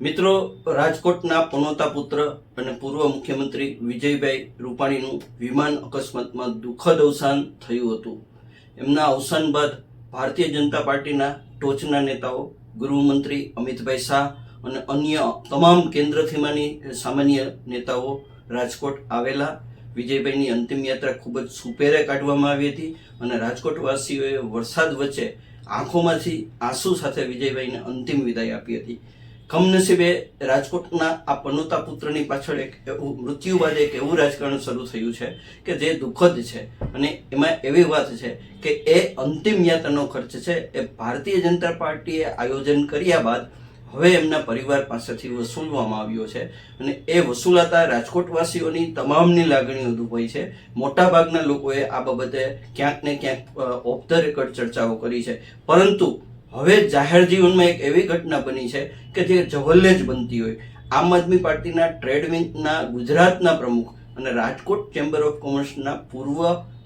મિત્રો, રાજકોટના પનોતા પુત્ર અને પૂર્વ મુખ્યમંત્રી વિજયભાઈ રૂપાણીનું વિમાન અકસ્માતમાં દુઃખદ અવસાન થયું હતું. એમના અવસાન બાદ ભારતીય જનતા પાર્ટીના ટોચના નેતાઓ, ગૃહમંત્રી અમિતભાઈ શાહ અને અન્ય તમામ કેન્દ્રથીમાંની સામાન્ય નેતાઓ રાજકોટ આવેલા. વિજયભાઈની અંતિમ યાત્રા ખૂબ જ સુપેરે કાઢવામાં આવી હતી અને રાજકોટવાસીઓએ વરસાદ વચ્ચે આંખોમાંથી આંસુ સાથે વિજયભાઈને અંતિમ વિદાય આપી હતી. કમનસીબે રાજકોટના આ પનુતા પુત્રની પાછળ એક એવું મૃત્યુ બાદ એક એવું રાજકારણ શરૂ થયું છે કે જે દુઃખદ છે. અને એમાં એવી વાત છે કે એ અંતિમ યાત્રાનો ખર્ચ છે. એ ભારતીય જનતા પાર્ટીએ આયોજન કર્યા બાદ હવે એમના પરિવાર પાસેથી વસૂલવામાં આવ્યો છે. અને એ વસૂલાતા રાજકોટવાસીઓની તમામની લાગણીઓ દુભાઈ છે. મોટાભાગના લોકોએ આ બાબતે ક્યાંક ને ક્યાંક ઓફ ધ રેકર્ડ ચર્ચાઓ કરી છે. પરંતુ હવે જાહેર જીવનમાં એક એવી ઘટના બની છે કે જે જવલ્લે જ બનતી હોય. આમ આદમી પાર્ટીના ટ્રેડ ગુજરાતના પ્રમુખ અને રાજકોટ ચેમ્બર ઓફ કોમર્સના પૂર્વ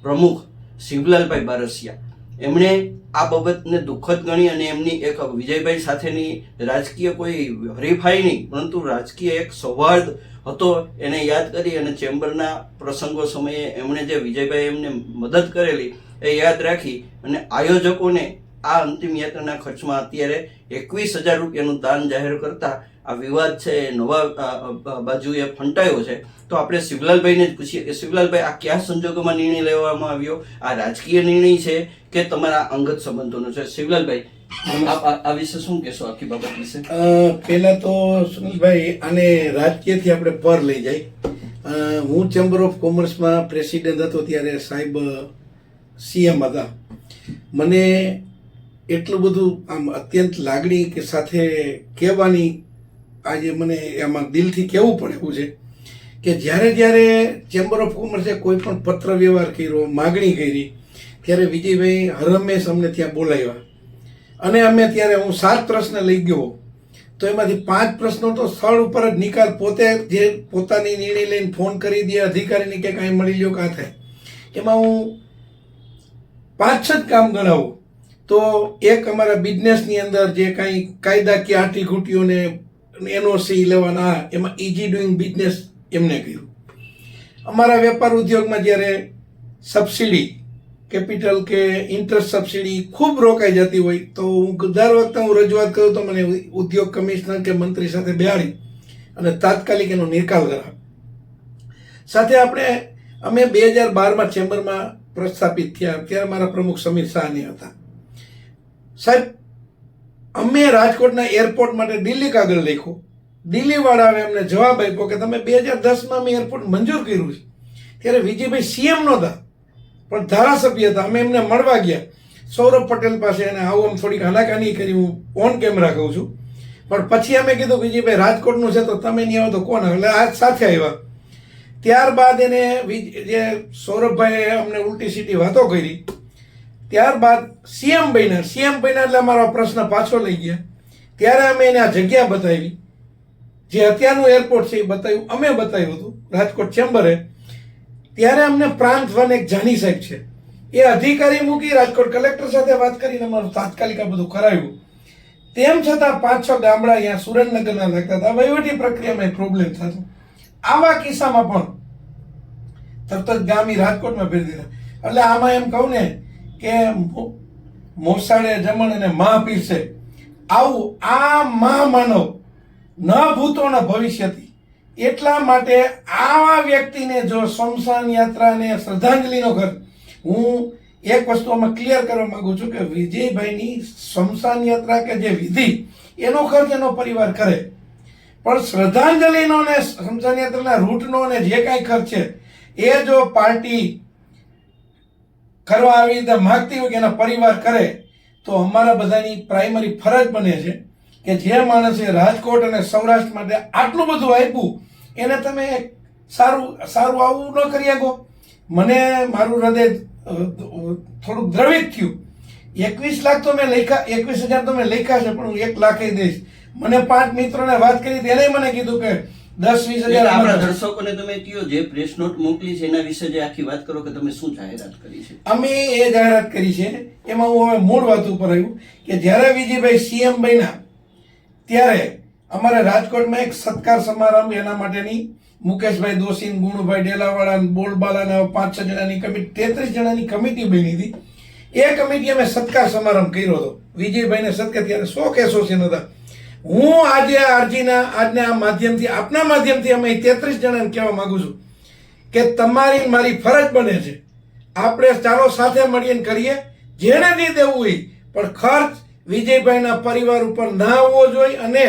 પ્રમુખ શિવલાલભાઈ બારસિયા. એમણે આ બાબતને દુઃખદ ગણી અને એમની એક વિજયભાઈ સાથેની રાજકીય કોઈ હરીફાઈ નહીં, પરંતુ રાજકીય એક સૌહાર્દ હતો એને યાદ કરી અને ચેમ્બરના પ્રસંગો સમયે એમણે જે વિજયભાઈ એમને મદદ કરેલી એ યાદ રાખી અને આયોજકોને આ અંતિમ યાત્રાના ખર્ચમાં અત્યારે એકવીસ હજાર રૂપિયાનું દાન જાહેર કરતા આ વિવાદ છે, નવા બાજુએ ફંટાયો છે. તો આપણે શિવલાલભાઈને જ પૂછીએ કે શિવલાલભાઈ આ કયા સંજોગોમાં નિર્ણય લેવામાં આવ્યો? આ રાજકીય નિર્ણય છે કે તમારા અંગત સંબંધોનો છે? શિવલાલભાઈ આ વિશે શું કહેશો આખી બાબત વિશે? પહેલા તો સુનિલભાઈ, આને રાજકીયથી આપણે પર લઈ જાય. હું ચેમ્બર ઓફ કોમર્સમાં પ્રેસિડેન્ટ હતો ત્યારે સાહેબ સીએમ હતા. મને એટલું બધું આમ અત્યંત લાગણી કે સાથે કહેવાની આજે મને એમાં દિલથી કહેવું પડે એવું છે કે જ્યારે જ્યારે ચેમ્બર ઓફ કોમર્સે કોઈ પણ પત્ર વ્યવહાર કર્યો, માગણી કરી, ત્યારે વિજયભાઈ હરમેશ અમને ત્યાં બોલાવ્યા. અને અમે ત્યારે હું સાત પ્રશ્ન લઈ ગયો. તો એમાંથી પાંચ પ્રશ્નો તો સ્થળ ઉપર જ નિકાલ પોતે જે પોતાની નિર્ણય લઈને ફોન કરી દે, અધિકારીને કે કાંઈ મળી લ્યો કાં થાય. એમાં હું પાંચ જ કામ ગણાવું. તો એક અમારા બિઝનેસની અંદર જે કાંઈ કાયદાકીય આટીઘૂટીઓને એનઓસી લેવાના, એમાં ઇઝી ડુઈંગ બિઝનેસ એમને કર્યું. અમારા વેપાર ઉદ્યોગમાં જ્યારે સબસિડી કેપિટલ કે ઇન્ટરેસ્ટ સબસિડી ખૂબ રોકાઈ જતી હોય, તો હું દર વખતે હું રજૂઆત કરું તો મને ઉદ્યોગ કમિશનર કે મંત્રી સાથે બેહાડી અને તાત્કાલિક એનો નિકાલ કરાવે. સાથે આપણે, અમે બે હજાર બારમાં ચેમ્બરમાં પ્રસ્થાપિત થયા, ત્યારે મારા પ્રમુખ સમીર સાહની હતા. સાહેબ, અમે રાજકોટના એરપોર્ટ માટે દિલ્હી કાગળ લખ્યું. દિલ્હીવાળાએ અમને જવાબ આપ્યો કે તમે બે હજાર દસમાં અમે એરપોર્ટ મંજૂર કર્યું છે. ત્યારે વિજયભાઈ સીએમ નહોતા, પણ ધારાસભ્ય હતા. અમે એમને મળવા ગયા. સૌરભ પટેલ પાસે અને આવું આમ થોડીક હલાકાની કરી હું ઓન કેમેરા કહું છું. પણ પછી અમે કીધું વિજયભાઈ, રાજકોટનું છે તો તમે નહીં આવો તો કોણ? એટલે આ સાથે આવ્યા. ત્યારબાદ એને જે સૌરભભાઈએ અમને ઉલટી સીટી વાતો કરી. ત્યારબાદ સીએમ બન્યા. સીએમ બન્યા એટલે અમારો પ્રશ્ન પાછો લઈ ગયા. ત્યારે અમે એને આ જગ્યા બતાવી. જે અત્યારનું એરપોર્ટ છે એ બતાવ્યું. અમે બતાવ્યું હતું. રાજકોટ ચેમ્બરે ત્યારે અમને પ્રાંત વન એક જાની સાહેબ છે. એ અધિકારી મૂકી રાજકોટ કલેક્ટર સાથે વાત કરીને અમારું તાત્કાલિક આ બધું કરાવ્યું તેમ છતાં પાંચ છ ગામડા અહીંયા સુરેન્દ્રનગરના લાગતા હતા. વહીવટી પ્રક્રિયામાં પ્રોબ્લેમ થતો. આવા કિસ્સામાં પણ તરત જ ગામી રાજકોટમાં ફેરી દીધા. એટલે આમાં એમ કહું ને કે મોસાળે જમણ અને મા પીરસે. આવું આ મા માનવ ન ભૂતો ન ભવિષ્યથી. એટલા માટે આવા વ્યક્તિને જો સ્મશાન યાત્રાને શ્રદ્ધાંજલિનો ઘર, હું એક વસ્તુ આમાં ક્લિયર કરવા માંગુ છું કે વિજયભાઈની સ્મશાન યાત્રા કે જે વિધિ, એનો ખર્ચ એનો પરિવાર કરે. પણ શ્રદ્ધાંજલિનો ને સ્મશાન યાત્રાના રૂટનો ને જે કાંઈ ખર્ચ છે, એ જો પાર્ટી કરવા આવી રીતે માગતી હોય કે એના પરિવાર કરે, તો અમારા બધાની પ્રાઇમરી ફરજ બને છે કે જે માણસે રાજકોટ અને સૌરાષ્ટ્ર માટે આટલું બધું આપ્યું, એને તમે સારું સારું આવું ન કરી શકો. મને મારું હૃદય થોડુંક દ્રવિત થયું. એકવીસ લાખ તો મેં લખ્યા, એકવીસ હજાર તો મેં લખ્યા છે, પણ હું એક લાખ દઈશ. મને પાંચ મિત્રોને વાત કરી તેને મને કીધું કે દસ વીસ હજાર આપણા દર્શકોને તમે કયો જે પ્રેસ નોટ મોકલી છે એના વિશે જે આખી વાત કરો કે તમે શું જાહેરાત કરી છે? અમે એ જાહેરાત કરી છે એમાં હું હવે મૂળ વાત ઉપર આવ્યું કે જ્યારે વિજયભાઈ સીએમ બન્યા ત્યારે અમારે રાજકોટમાં એક સત્કાર સમારંભ એના માટેની મુકેશભાઈ દોશી ગુણભાઈ ડેલાવાળા ને બોલબાલા પાંચ છ જણાની કમિટી તેત્રીસ જણાની કમિટી બની હતી. એ કમિટી અમે સત્કાર સમારંભ કર્યો હતો. વિજયભાઈને સત્કાર ત્યારે સો કે એસોસિએશન હતા હું આજે આ અરજીના, આજના આ માધ્યમથી, આપના માધ્યમથી અમે તેત્રીસ જણાને કહેવા માંગુ છું કે તમારી મારી ફરજ બને છે. આપણે ચાલો સાથે મળીને કરીએ. જેને નહીં દેવું હોય, પણ ખર્ચ વિજયભાઈના પરિવાર ઉપર ના હોવો જોઈએ અને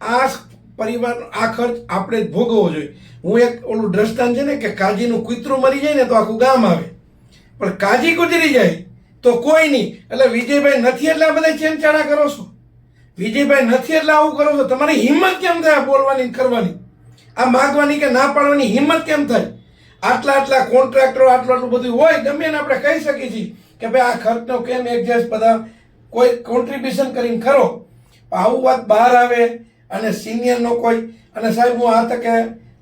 આ પરિવાર, આ ખર્ચ આપણે જ ભોગવવો જોઈએ. હું એક ઓલું દ્રષ્ટાંત છે ને કે કાજીનું કૂતરું મરી જાય ને તો આખું ગામ આવે. પણ કાજી ગુજરી જાય તો કોઈ નહીં. એટલે વિજયભાઈ નથી એટલે આ બધા ચેનચાળા કરો છો? વિજયભાઈ નથી એટલે આવું કરો છો? તમારી હિંમત કેમ થાય બોલવાની કરવાની? આ માગવાની કે ના પાડવાની હિંમત કેમ થાય? આટલા આટલા કોન્ટ્રાક્ટરો આટલું આટલું બધું હોય, ગમે એને આપણે કહી શકીએ છીએ કે ભાઈ આ ખર્ચનો કેમ એડજસ્ટ બધા કોઈ કોન્ટ્રીબ્યુશન કરીને ખરો? આવું વાત બહાર આવે અને સિનિયરનો કોઈ, અને સાહેબ હું આ તકે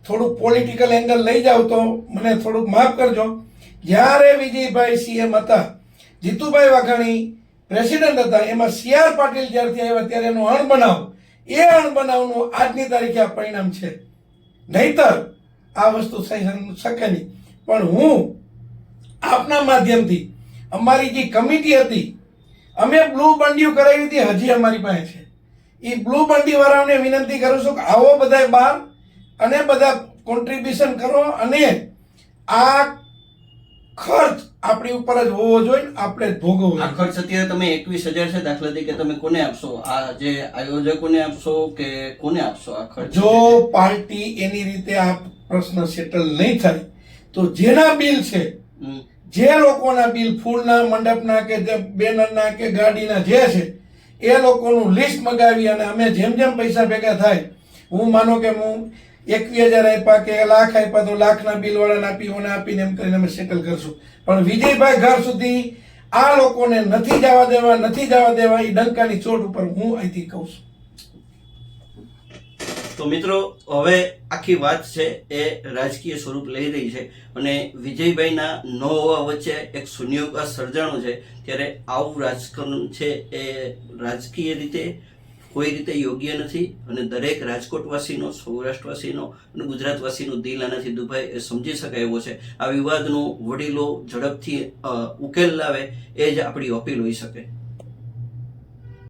થોડુંક પોલિટિકલ એંગલ લઈ જાઉં તો મને થોડુંક માફ કરજો. જ્યારે વિજયભાઈ સીએમ હતા, જીતુભાઈ વાઘાણી પ્રેસિડેન્ટ હતા. એમાં સી આર પાટીલ જ્યારથી આવ્યા, ત્યારે એનો અણબનાવ. એ અણબનાવનું આજની તારીખે આ પરિણામ છે. નહીતર આ વસ્તુ થઈ શકે નહીં. પણ હું આપના માધ્યમથી અમારી જે કમિટી હતી, અમે બ્લુ બંડીઓ કરાવી હતી, હજી અમારી પાસે છે. એ બ્લુ બંડીવાળાઓને વિનંતી કરું છું કે આવો બધા બહાર અને બધા કોન્ટ્રીબ્યુશન કરો અને આ ખર્ચ આપણી ઉપર જ હોવો જોઈએ આપણે જ ભોગવવો આ ખર્ચ અત્યારે તમે એકવીસ હજાર છે દાખલા તરીકે તમે કોને આપશો? આ જે આયોજકોને આપશો કે કોને આપશો આ ખર્ચ? જો પાર્ટી એની રીતે આ પ્રશ્ન સેટલ નહીં થાય તો જેના બિલ છે. જે લોકોના બિલ ફૂલના મંડપના કે બેનરના કે ગાડીના જે છે એ લોકોનું લિસ્ટ મગાવી અને અમે જેમ જેમ પૈસા ભેગા થાય હું માનો કે હું એકવીસ હજાર આપ્યા કે લાખ આપ્યા તો લાખના બિલ વાળાને આપી ઓને આપીને એમ કરીને અમે સેટલ કરશું. પણ વિજયભાઈ ઘર સુધી આ લોકોને નથી જવા દેવા, નથી જવા દેવા એ ડંકાની ચોટ ઉપર હું અહીંથી કહું છું. તો મિત્રો, હવે આખી વાત છે એ રાજકીય સ્વરૂપ લઈ રહી છે અને વિજયભાઈના ન હોવા વચ્ચે એક શૂન્યાવકાશ સર્જાણો છે. ત્યારે આવું રાજકારણ છે એ રાજકીય રીતે કોઈ રીતે યોગ્ય નથી અને દરેક રાજકોટવાસીનો, સૌરાષ્ટ્રવાસીનો અને ગુજરાતવાસીનું દિલ આનાથી દુભાઈ એ સમજી શકાય એવો છે. આ વિવાદનો વડીલો ઝડપથી ઉકેલ લાવે, એ જ આપણી અપીલ હોઈ શકે.